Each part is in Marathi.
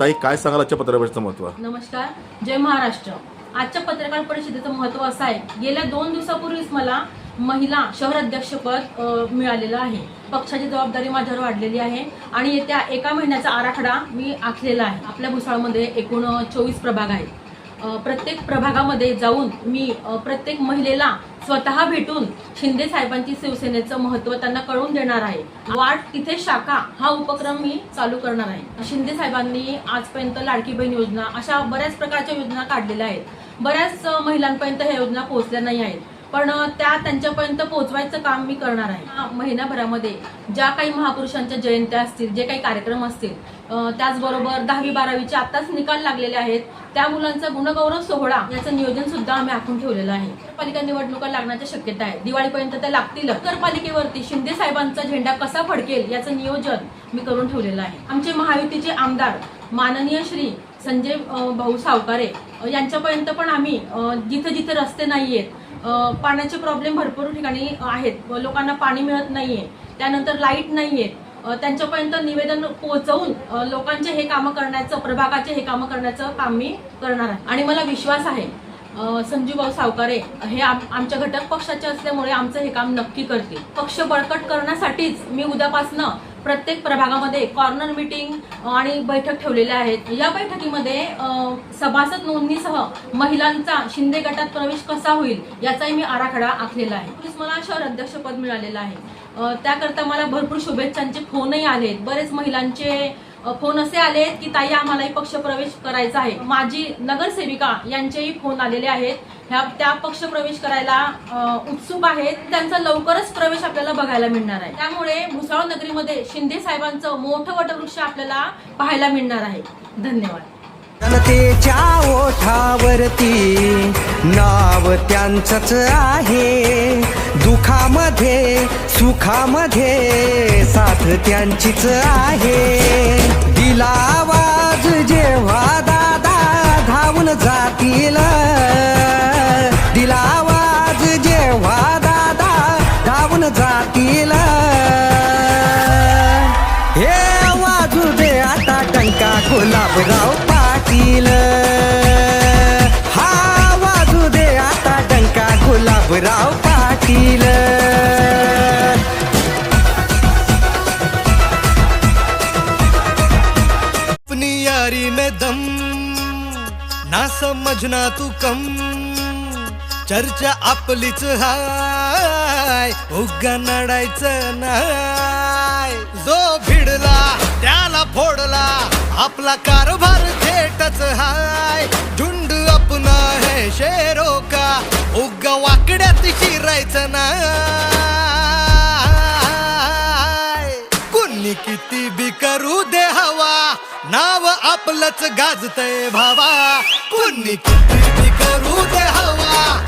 ताई काय सांगाल आजच्या पत्रपरिषदेचं महत्त्व? नमस्कार. जय महाराष्ट्र. आजच्या पत्रकार परिषदेचं महत्त्व असं आहे. गेल्या दोन दिवसापूर्वीच मला महिला शहर अध्यक्षपद मिळालेलं आहे. पक्षाची जबाबदारी माझ्यावर वाढलेली आहे आणि येत्या एका महिन्याचा आराखडा मी आखलेला आहे. आपल्या भुसाळमध्ये एकूण चोवीस प्रभाग आहेत. प्रत्येक प्रभागामध्ये जाऊन मी प्रत्येक महिलेला स्वतः भेटून शिंदे साहेबांची शिवसेनेचं महत्त्व त्यांना कळून देणार आहे. वाट तिथे शाखा हा उपक्रम मी चालू करणार आहे. शिंदे साहेबांनी आजपर्यंत लाडकी बहीण योजना अशा बऱ्याच प्रकारच्या योजना काढलेल्या आहेत. बऱ्याच महिलांपर्यंत ह्या योजना पोहोचल्या नाही आहेत. पण त्या त्यांच्यापर्यंत पोहोचवायचं काम मी करणार आहे. महिन्याभरामध्ये ज्या काही महापुरुषांच्या जयंत्या असतील जे काही कार्यक्रम असतील त्याचबरोबर दहावी बारावीचे आताच निकाल लागलेले आहेत. त्या मुलांचा गुणगौरव सोहळा याचं नियोजन सुद्धा आम्ही आखून ठेवलेलं आहे. पालिका निवडणुका लागण्याच्या शक्यता आहे दिवाळीपर्यंत त्या लागतील. नगरपालिकेवरती शिंदे साहेबांचा झेंडा कसा फडकेल याचं नियोजन मी करून ठेवलेलं आहे. आमचे महायुतीचे आमदार माननीय श्री संजय भाऊ सावकारे यांच्यापर्यंत पण आम्ही जिथं जिथं रस्ते नाहीयेत आहेत पाण्याचे प्रॉब्लेम भरपूर ठिकाणी आहेत. लोकांना पाणी मिळत नाहीये. त्यानंतर लाइट नाहीये. त्यांच्यापर्यंत निवेदन पोहोचवून लोकांचे हे कामं करण्याचं प्रभागाचे हे कामं करण्याचं काम मी करणार आहे. आणि मला विश्वास आहे संजूभाऊ सावकारे हे आमच्या घटक पक्षाचे असल्यामुळे आमचं हे काम नक्की करतील. पक्ष बळकट करण्यासाठीच मी उद्यापासनं प्रत्येक प्रभागामध्ये कॉर्नर मीटिंग आणि बैठक ठेवलेल्या आहेत. या बैठकीमध्ये सभासद नोंदणीसह महिलांचा शिंदे गटात प्रवेश कसा होईल याचाही मी आराखडा आखलेला आहे. मला शहर अध्यक्षपद मिळालेलं आहे. त्याकरता मला भरपूर शुभेच्छांचे फोनही आलेत. बरेच महिलांचे फोन असे आलेत की ताई आम्हालाही पक्ष प्रवेश करायचा आहे. माझी नगरसेविका यांचेही फोन आलेले आहेत. ह्या त्या पक्ष प्रवेश करायला उत्सुक आहेत. त्यांचा लवकरच प्रवेश आपल्याला बघायला मिळणार आहे. त्यामुळे भुसावळ नगरीमध्ये शिंदे साहेबांचं मोठं वटवृक्ष आपल्याला पाहायला मिळणार आहे. धन्यवाद. जनतेच्या ओठावरती नाव त्यांचंच आहे. दुखामध्ये सुखामध्ये साथ त्यांचीच आहे. दिला आवाज जेव्हा दादा धावून जातील गुलाबराव पाटील. हा वाजू दे आता डंका गुलाबराव पाटील. अपनी यारी में दम ना समजना तू कम. चर्चा आपलीच हाय उगा नडायचं नाय जो भिडला त्याला फोडला. आपला कारभार थेटच हाय. झुंड अपना है शेरो का? उग वाकड्यात शिरायचं नाय. कुणी किती बी करू दे हवा? नाव आपलंच गाजतय भावा. कुणी किती बी करू दे हवा?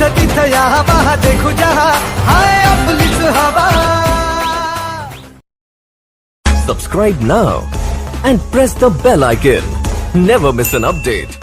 तिथं तिथं या हवा देखू जहा हाय आपलीच हवा Subscribe now and press the bell icon. Never miss an update.